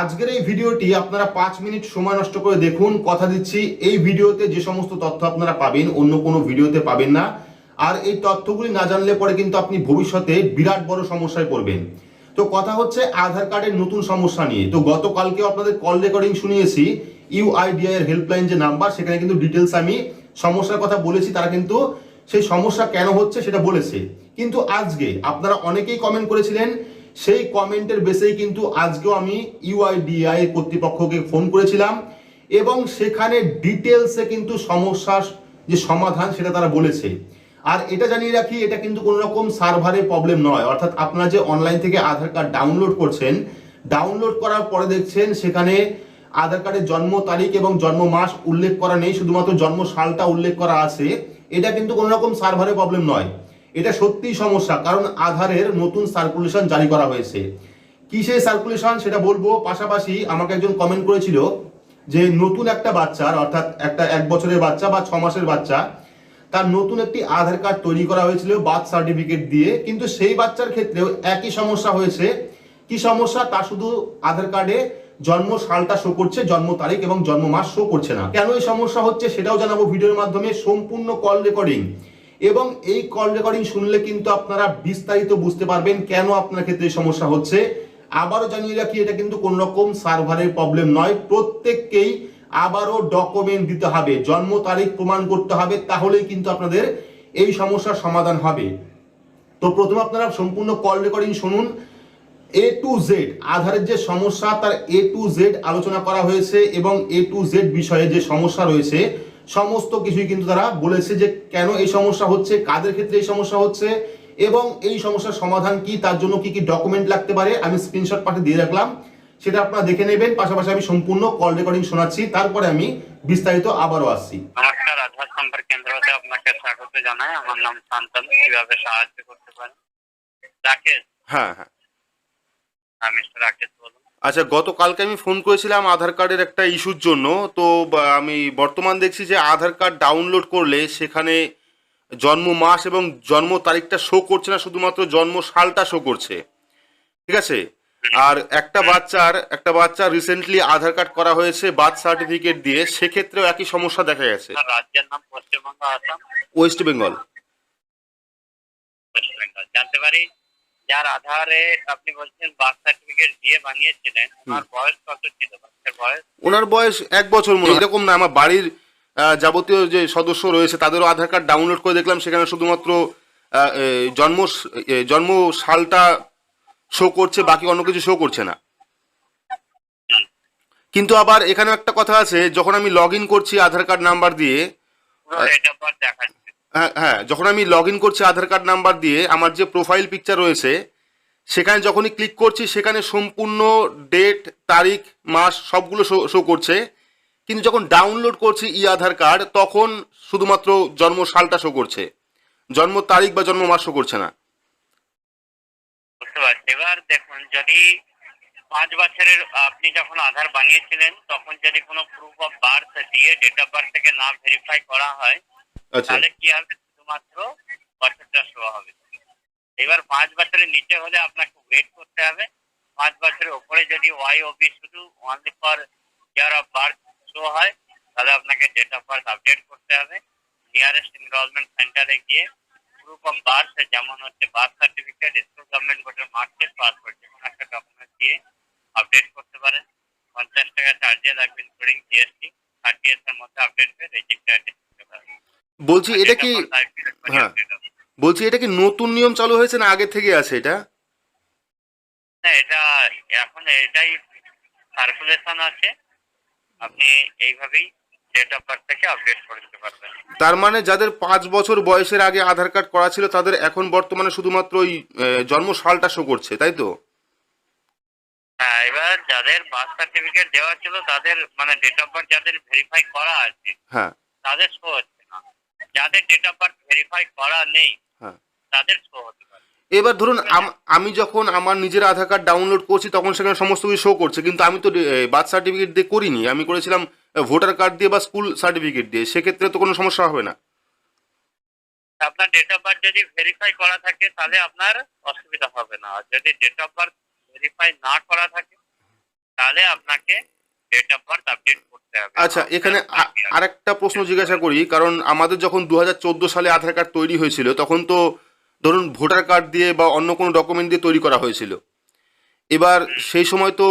আজকের এই ভিডিওটি আপনারা পাঁচ মিনিট সময় নষ্ট করে দেখুন, কথা দিচ্ছি, এই ভিডিওতে যে সমস্ত তথ্য আপনারা পাবেন, অন্য কোনো ভিডিওতে পাবেন না। আর এই তথ্যগুলি না জানলে পরে কিন্তু আপনি ভবিষ্যতে বিরাট বড় সমস্যায় পড়বেন। তো কথা হচ্ছে আধার কার্ডের নতুন সমস্যা নিয়ে। তো গতকালকে আপনাদের কল রেকর্ডিং শুনিয়েছি ইউআইডিআই এর হেল্পলাইন যে নাম্বার সেখানে কিন্তু ডিটেলস আমি সমস্যার কথা বলেছি, তারা কিন্তু সেই সমস্যা কেন হচ্ছে সেটা বলেছে। কিন্তু আজকে আপনারা অনেকেই কমেন্ট করেছিলেন সেই কমেন্টের বেসেই কিন্তু আজকেও আমি ইউআইডিআই কর্তৃপক্ষকে ফোন করেছিলাম এবং সেখানে ডিটেলসে কিন্তু সমস্যার যে সমাধান সেটা তারা বলেছে। আর এটা জানিয়ে রাখি, এটা কিন্তু কোনো রকম সার্ভারের প্রবলেম নয়। অর্থাৎ আপনারা যে অনলাইন থেকে আধার কার্ড ডাউনলোড করছেন, ডাউনলোড করার পরে দেখছেন সেখানে আধার কার্ডের জন্ম তারিখ এবং জন্ম মাস উল্লেখ করা নেই, শুধুমাত্র জন্ম সালটা উল্লেখ করা আছে। এটা কিন্তু কোনো রকম সার্ভারের প্রবলেম নয়। এটা সত্যিই সমস্যা, কারণ আধারের নতুন সার্কুলেশন জারি করা হয়েছে। কি সেই সার্কুলেশন সেটা বলব? পাশাপাশি আমাকে একজন কমেন্ট করেছিল যে নতুন একটা বাচ্চার, অর্থাৎ একটা এক বছরের বাচ্চা বা ছ মাসের বাচ্চা, তার নতুন একটি আধার কার্ড তৈরি করা হয়েছিল বার্থ সার্টিফিকেট দিয়ে, কিন্তু সেই বাচ্চার ক্ষেত্রেও একই সমস্যা হয়েছে। কি সমস্যা? তা শুধু আধার কার্ডে জন্ম সালটা শো করছে, জন্ম তারিখ এবং জন্ম মাস শো করছে না। কেন এই সমস্যা হচ্ছে সেটাও জানাব ভিডিওর মাধ্যমে। সম্পূর্ণ কল রেকর্ডিং এবং এই কল রেকর্ডিং শুনলে কিন্তু আপনারা বিস্তারিত বুঝতে পারবেন কেন আপনার ক্ষেত্রে সমস্যা হচ্ছে। আবারও জানিয়ে রাখি, এটা কিন্তু কোন রকম সার্ভারের প্রবলেম নয়। প্রত্যেককেই আবারও ডকুমেন্ট দিতে হবে, জন্ম তারিখ প্রমাণ করতে হবে, তাহলেই কিন্তু আপনাদের এই সমস্যার সমাধান হবে। তো প্রথমে আপনারা সম্পূর্ণ কল রেকর্ডিং শুনুন। এ টু জেড আধারের যে সমস্যা, তার এ টু জেড আলোচনা করা হয়েছে এবং এ টু জেড বিষয়ে যে সমস্যা রয়েছে সমস্ত কিছুই কিন্তু তারা বলেছে যে কেন এই সমস্যা হচ্ছে কাদের ক্ষেত্রে এই সমস্যা হচ্ছে এবং এই সমস্যার সমাধান কি তার জন্য কি কি ডকুমেন্ট লাগতে পারে আমি স্ক্রিনশট পাঠিয়ে দিয়ে রাখলাম। সেটা আপনারা দেখে নেবেন পাশাপাশি আমি সম্পূর্ণ কল রেকর্ডিং শোনাচ্ছি তারপরে আমি বিস্তারিত আবারও আসছি। নমস্কার আধার সম্পর্ক কেন্দ্রতে আপনাকে স্বাগত জানাই আমার নাম শান্তনু কীভাবে সাহায্য করতে পারেন রাকেশ? হ্যাঁ হ্যাঁ। হ্যাঁ মিস্টার রাকেশ আচ্ছা গতকালকে আমি ফোন করেছিলাম আধার কার্ডের একটা ইস্যুর জন্য। তো আমি বর্তমান দেখছি যে আধার কার্ড ডাউনলোড করলে সেখানে জন্ম মাস এবং জন্ম তারিখটা শো করছে না শুধুমাত্র জন্ম সালটা শো করছে। ঠিক আছে? আর একটা বাচ্চার একটা বাচ্চা রিসেন্টলি আধার কার্ড করা হয়েছে বার্থ সার্টিফিকেট দিয়ে সেক্ষেত্রেও একই সমস্যা দেখা গেছে। রাজ্যের নাম Paschimbanga Assam? West Bengal West Bengal জানতে পারি? যার আধারে আপনি বলছেন বার্থ সার্টিফিকেট দিয়ে বানিয়েছিলেন ওনার বয়স কত ছিল বাচ্চার বয়স? ওনার বয়স এক বছর মনে এরকম না আমার বাড়ির যাবতীয় যে সদস্য রয়েছে তাদেরও আধার কার্ড ডাউনলোড করে দেখলাম সেখানে শুধুমাত্র জন্ম জন্ম সালটা শো করছে বাকি অন্য কিছু শো করছে না। কিন্তু আবার এখানে একটা কথা আছে যখন আমি লগ ইন করছি আধার কার্ড নাম্বার দিয়ে হ্যাঁ হ্যাঁ যখন আমি লগ ইন করছি আধার কার্ড নাম্বার দিয়ে, আমার যে প্রোফাইল পিকচার রয়েছে, সেখানে যখনই ক্লিক করছি, সেখানে সম্পূর্ণ ডেট তারিখ, মাস, সবগুলো শো করছে। কিন্তু যখন ডাউনলোড করছি ই আধার কার্ড তখন শুধুমাত্র জন্ম সালটা শো করছে। জন্ম তারিখ বা জন্ম মাস শো করছে না। বুঝতে পারছি। এবার দেখুন, যদি পাঁচ বছরের আপনি যখন আধার বানিয়েছিলেন, তখন যদি কোনো প্রুফ অফ বার্থ দিয়ে ডেট অফ বার্থ থেকে না ভেরিফাই করা হয় তাহলে কি হবে শুধুমাত্র বছরটা শো হবে? এবার পাঁচ বছরের নিচে হলে আপনাকে ওয়েট করতে হবে। পাঁচ বছরের উপরে যদি ওয়াই ওবি শুধু only for year of birth show হয়, তাহলে আপনাকে ডেট অফ বার্থ আপডেট করতে হবে। নিয়ারেস্ট এনরোলমেন্ট সেন্টারে গিয়ে প্রুফ অফ বার্থ যেমন হচ্ছে বার্থ সার্টিফিকেট স্কুল গভর্নমেন্ট বোর্ডের মার্কশিট পাসপোর্ট যে কোনো একটা ডকুমেন্ট দিয়ে আপডেট করতে পারেন। পঞ্চাশ টাকা চার্জে লাগবে ইনক্লুডিং জিএসটি থার্টি এর মধ্যে আপডেট হয়ে রেজিস্টার করতে পারেন বলছি এটা কি হ্যাঁ। বলছি। এটা কি নতুন নিয়ম চালু হয়েছে না আগে থেকে আছে এটা? হ্যাঁ এটা এখন এটাই সার্কুলেশন আছে। আপনি এইভাবেই ডেট অফ বার্থ থেকে আপডেট করে দিতে পারবেন। তার মানে যাদের পাঁচ বছর বয়সের আগে আধার কার্ড করা ছিল তাদের এখন বর্তমানে শুধুমাত্র ওই জন্ম সালটা শো করছে তাই তো? হ্যাঁ এবার যাদের বার্থ সার্টিফিকেট দেওয়া ছিল তাদের মানে ডেট অফ বার্থ যাদের ভেরিফাই করা আছে হ্যাঁ। তাদের শো হচ্ছে। না যাদের ডেট অফ বার্থ ভেরিফাই করা নেই হ্যাঁ। তাদের শো হতে পারে। এবার ধরুন আমি যখন আমার নিজের আধার কার্ড ডাউনলোড করছি তখন সেখানে সমস্ত কিছু শো করছে কিন্তু আমি তো বার্থ সার্টিফিকেট দিয়ে করিনি। আমি করেছিলাম ভোটার কার্ড দিয়ে বা স্কুল সার্টিফিকেট দিয়ে। সেক্ষেত্রে তো কোনো সমস্যা হবে না। আপনার ডেট অফ বার্থ যদি ভেরিফাই করা থাকে তাহলে আপনার অসুবিধা হবে না। আর যদি ডেট অফ বার্থ ভেরিফাই না করা থাকে তাহলে আপনাকে ডেট অফ বার্থ আপডেট করতে হবে। আচ্ছা এখানে আরেকটা প্রশ্ন জিজ্ঞাসা করি কারণ আমাদের যখন দু সালে আধার কার্ড তৈরি হয়েছিল তখন তো ধরুন ভোটার কার্ড দিয়ে বা অন্য কোনো ডকুমেন্ট দিয়ে তৈরি করা হয়েছিল। এবার সেই সময় তো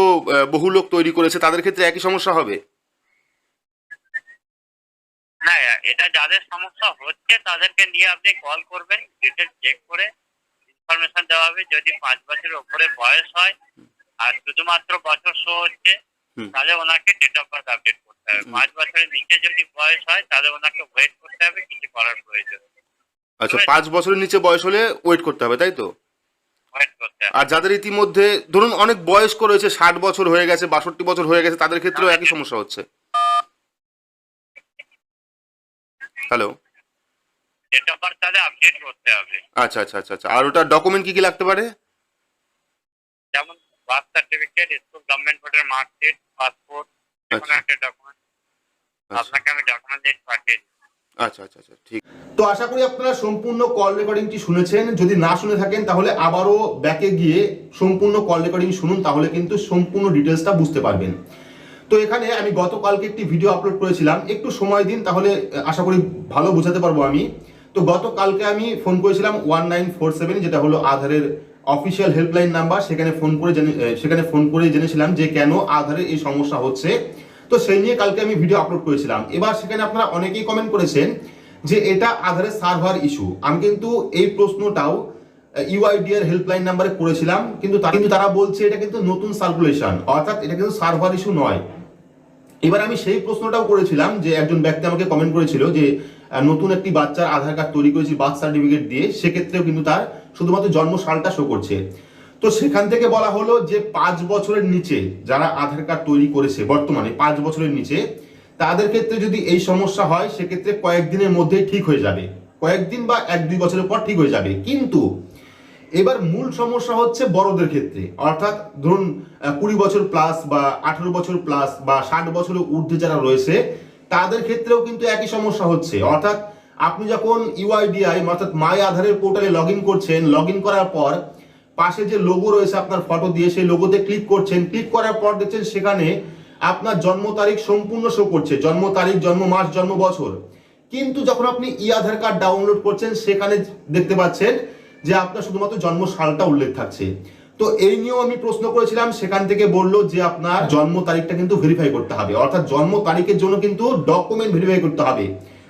বহু লোক তৈরি করেছে তাদের ক্ষেত্রে একই সমস্যা হবে? না এটা যাদের সমস্যা হচ্ছে তাদেরকে নিয়ে আপনি কল করবেন ডিটেল চেক করে ইনফরমেশন দেওয়া হবে। যদি পাঁচ বছরের উপরে বয়স হয় আর শুধুমাত্র বছর শো হচ্ছে। তাহলে ওনাকে ডেট অফ বার্থ আপডেট করতে হবে। পাঁচ বছরের নিচে যদি বয়স হয় তাহলে ওনাকে ওয়েট করতে হবে কিছু করার প্রয়োজন আচ্ছা পাঁচ বছরের নিচে বয়স হলে ওয়েট করতে হবে তাই তো? আর যাদের ইতিমধ্যে ধরুন অনেক বয়স্ক রয়েছে ষাট বছর হয়ে গেছে বাষট্টি বছর হয়ে গেছে তাদের ক্ষেত্রেও একই সমস্যা হচ্ছে। হ্যালো আপডেট করতে হবে। আচ্ছা আচ্ছা আচ্ছা আচ্ছা। আর ওটা ডকুমেন্ট কি কি লাগতে পারে? যেমন বার্থ সার্টিফিকেট স্কুল গভর্নমেন্ট বোর্ডের মার্কশিট পাসপোর্ট কোনো। একটা ডকুমেন্ট আপনাকে আমি ডকুমেন্ট পাঠিয়ে আচ্ছা আচ্ছা আচ্ছা ঠিক। তো আশা করি আপনারা সম্পূর্ণ কল রেকর্ডিংটি শুনেছেন। যদি না শুনে থাকেন তাহলে আবারও ব্যাকে গিয়ে সম্পূর্ণ কল রেকর্ডিং শুনুন তাহলে কিন্তু সম্পূর্ণ ডিটেলসটা বুঝতে পারবেন। তো এখানে আমি গতকালকে একটি ভিডিও আপলোড করেছিলাম। একটু সময় দিন তাহলে আশা করি ভালো বোঝাতে পারব আমি। তো গতকালকে আমি ফোন করেছিলাম ওয়ান নাইন ফোর সেভেন যেটা হলো আধারের অফিসিয়াল হেল্পলাইন নাম্বার সেখানে ফোন করে জেনে- সেখানে ফোন করে জেনেছিলাম যে কেন আধারে এই সমস্যা হচ্ছে। তো সেই নিয়ে কালকে আমি ভিডিও আপলোড করেছিলাম। এবার সেখানে আপনারা অনেকেই কমেন্ট করেছেন যে এটা আধারের সার্ভার ইস্যু আমি কিন্তু এই প্রশ্নটাও ইউআইডিআর হেল্পলাইন নাম্বারে করেছিলাম, কিন্তু কিন্তু তারা বলছে এটা কিন্তু নতুন সার্কুলেশন অর্থাৎ এটা কিন্তু সার্ভার ইস্যু নয়। এবার আমি সেই প্রশ্নটাও করেছিলাম যে একজন ব্যক্তি আমাকে কমেন্ট করেছিল যে নতুন একটি বাচ্চার আধার কার্ড তৈরি করেছি বার্থ সার্টিফিকেট দিয়ে, সেক্ষেত্রেও কিন্তু তার শুধুমাত্র জন্ম সালটা শো করছে। তো সেখান থেকে বলা হলো যে পাঁচ বছরের নিচে যারা আধার কার্ড তৈরি করেছে, বর্তমানে পাঁচ বছরের নিচে, তাদের ক্ষেত্রে যদি এই সমস্যা হয়, সেক্ষেত্রে কয়েকদিনের মধ্যেই ঠিক হয়ে যাবে। কয়েকদিন বা এক দুই বছরের পর ঠিক হয়ে যাবে। কিন্তু এবার মূল সমস্যা হচ্ছে বড়দের ক্ষেত্রে। অর্থাৎ ধরুন কুড়ি বছর প্লাস বা আঠারো বছর প্লাস বা ষাট বছরের ঊর্ধ্বে যারা রয়েছে, তাদের ক্ষেত্রেও কিন্তু একই সমস্যা হচ্ছে। অর্থাৎ আপনি যখন ইউআইডিআই, অর্থাৎ মাই আধারের পোর্টালে লগ করছেন লগ করার পর পাশে যে লোগো রয়েছে আপনার ফটো দিয়ে, সেই লোগোতে ক্লিক করছেন। ক্লিক করার পর দেখছেন সেখানে আপনার জন্ম তারিখ সম্পূর্ণ শো করছে। জন্ম তারিখ, জন্ম মাস, জন্ম বছর। কিন্তু যখন আপনি ই আধার কার্ড ডাউনলোড করছেন, সেখানে দেখতে পাচ্ছেন যে আপনার শুধুমাত্র জন্ম সালটা উল্লেখ থাকছে। তো এই নিয়েও আমি প্রশ্ন করেছিলাম, সেখান থেকে বলল যে আপনার জন্ম তারিখটা কিন্তু ভেরিফাই করতে হবে। অর্থাৎ জন্ম তারিখের জন্য কিন্তু ডকুমেন্ট ভেরিফাই করতে হবে।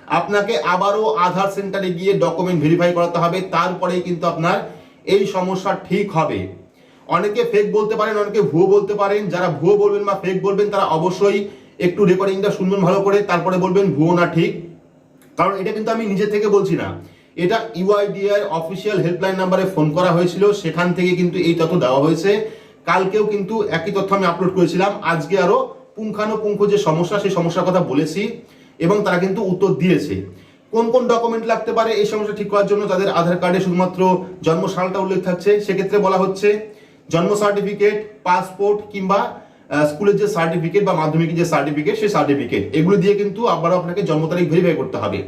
আপনাকে আবারও আধার সেন্টারে গিয়ে ডকুমেন্ট ভেরিফাই করাতে হবে, তারপরেই কিন্তু আপনার এই সমস্যা ঠিক হবে। অনেকে ফেক বলতে পারেন, অনেকে ভুয়ো বলতে পারেন, যারা ভুয়ো বলবেন বা ফেক বলবেন, তারা অবশ্যই একটু রেকর্ডিংটা শুনবেন ভালো করে, তারপরে বলবেন ভুয়ো না ঠিক। কারণ এটা কিন্তু আমি নিজে থেকে বলছি না। এটা ইউআইডিআর অফিসিয়াল হেল্পলাইন নাম্বারে ফোন করা হয়েছিল, সেখান থেকে কিন্তু এই তথ্য দেওয়া হয়েছে। কালকেও কিন্তু একই তথ্য আমি আপলোড করেছিলাম। আজকে আরও পুঙ্খানুপুঙ্খ যে সমস্যা, সেই সমস্যার কথা বলেছি। এবং তারা কিন্তু উত্তর দিয়েছে। কোন কোন ডকুমেন্ট লাগতে পারে এই সমস্যা ঠিক করার জন্য তাদের আধার কার্ডে শুধুমাত্র জন্ম সালটা উল্লেখ থাকছে। সেক্ষেত্রে বলা হচ্ছে জন্ম সার্টিফিকেট পাসপোর্ট কিংবা স্কুলের যে সার্টিফিকেট বা মাধ্যমিকের যে সার্টিফিকেট সেই সার্টিফিকেট এগুলো দিয়ে কিন্তু আবারও আপনাকে জন্ম তারিখ ভেরিফাই করতে হবে।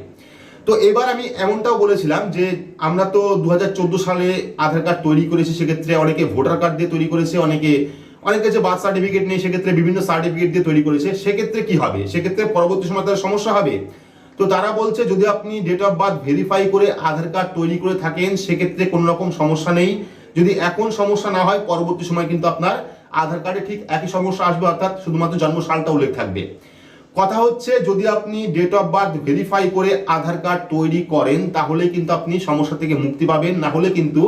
তো এবার আমি এমনটাও বলেছিলাম যে আমরা তো দু হাজার চোদ্দ সালে আধার কার্ড তৈরি করেছি, সেক্ষেত্রে অনেকে ভোটার কার্ড দিয়ে তৈরি করেছে, অনেকে অনেকে যে বার্থ সার্টিফিকেট নেই, সেক্ষেত্রে বিভিন্ন সার্টিফিকেট দিয়ে তৈরি করেছে। সেক্ষেত্রে কি হবে? সেক্ষেত্রে পরবর্তী সময় তার সমস্যা হবে। তো তারা বলছে, যদি আপনি ডেট অফ বার্থ ভেরিফাই করে আধার কার্ড তৈরি করে থাকেন, সেক্ষেত্রে কোনো রকম সমস্যা নেই। যদি এখন সমস্যা না হয়, পরবর্তী সময় কিন্তু আপনার আধার কার্ডে ঠিক একই সমস্যা আসবে, অর্থাৎ শুধুমাত্র জন্ম সালটা উল্লেখ থাকবে। কথা হচ্ছে, যদি আপনি ডেট অফ বার্থ ভেরিফাই করে আধার কার্ড তৈরি করেন তাহলে কিন্তু আপনি সমস্যা থেকে মুক্তি পাবেন। না হলে কিন্তু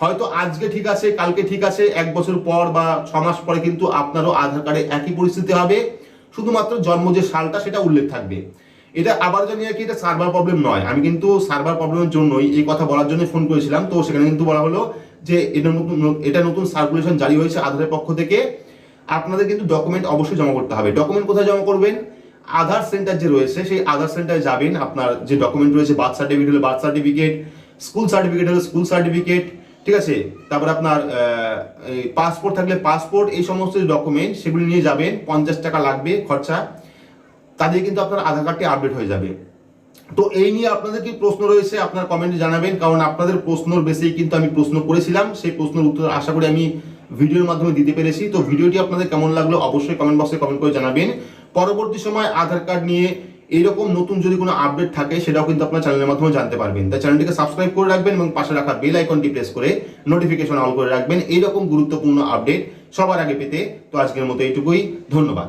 হয়তো আজকে ঠিক আছে, কালকে ঠিক আছে, এক বছর পর বা ছ মাস পরে কিন্তু আপনারও আধার কার্ডে একই পরিস্থিতি হবে। শুধুমাত্র জন্ম যে সালটা সেটা উল্লেখ থাকবে। এটা আবার জানি আর কি এটা সার্ভার প্রবলেম নয়। আমি কিন্তু সার্ভার প্রবলেমের জন্যই এই কথা বলার জন্য ফোন করেছিলাম। তো সেখানে কিন্তু বলা হলো যে এটা নতুন এটা নতুন সার্কুলেশন জারি হয়েছে আধারের পক্ষ থেকে। আপনাদের কিন্তু ডকুমেন্ট অবশ্যই জমা করতে হবে। ডকুমেন্ট কোথায় জমা করবেন? আধার সেন্টার যে রয়েছে, সেই আধার সেন্টারে যাবেন। আপনার যে ডকুমেন্ট রয়েছে বার্থ সার্টিফিকেট হলে বার্থ সার্টিফিকেট স্কুল সার্টিফিকেট হলে স্কুল সার্টিফিকেট ঠিক আছে? তারপর আপনার পাসপোর্ট থাকলে পাসপোর্ট এই সমস্ত ডকুমেন্ট সেগুলি নিয়ে যাবেন, পঞ্চাশ টাকা লাগবে খরচা। তাদের কিন্তু আপনার আধার কার্ডটি আপডেট হয়ে যাবে। তো এই নিয়ে আপনাদের কি প্রশ্ন রয়েছে? আপনার কমেন্টে জানাবেন, কারণ আপনাদের প্রশ্নর বেসেই কিন্তু আমি প্রশ্ন করেছিলাম। সেই প্রশ্নের উত্তর আশা করি আমি ভিডিওর মাধ্যমে দিতে পেরেছি। তো ভিডিওটি আপনাদের কেমন লাগল অবশ্যই কমেন্ট বক্সে কমেন্ট করে জানাবেন। পরবর্তী সময় আধার কার্ড নিয়ে এইরকম নতুন যদি কোনো আপডেট থাকে, সেটাও কিন্তু আপনার চ্যানেলের মাধ্যমে জানতে পারবেন। তাই চ্যানেলটিকে সাবস্ক্রাইব করে রাখবেন এবং পাশে রাখা বেল আইকনটি প্রেস করে নোটিফিকেশন অন করে রাখবেন। এইরকম গুরুত্বপূর্ণ আপডেট সবার আগে পেতে তো আজকের মতো এইটুকুই। ধন্যবাদ।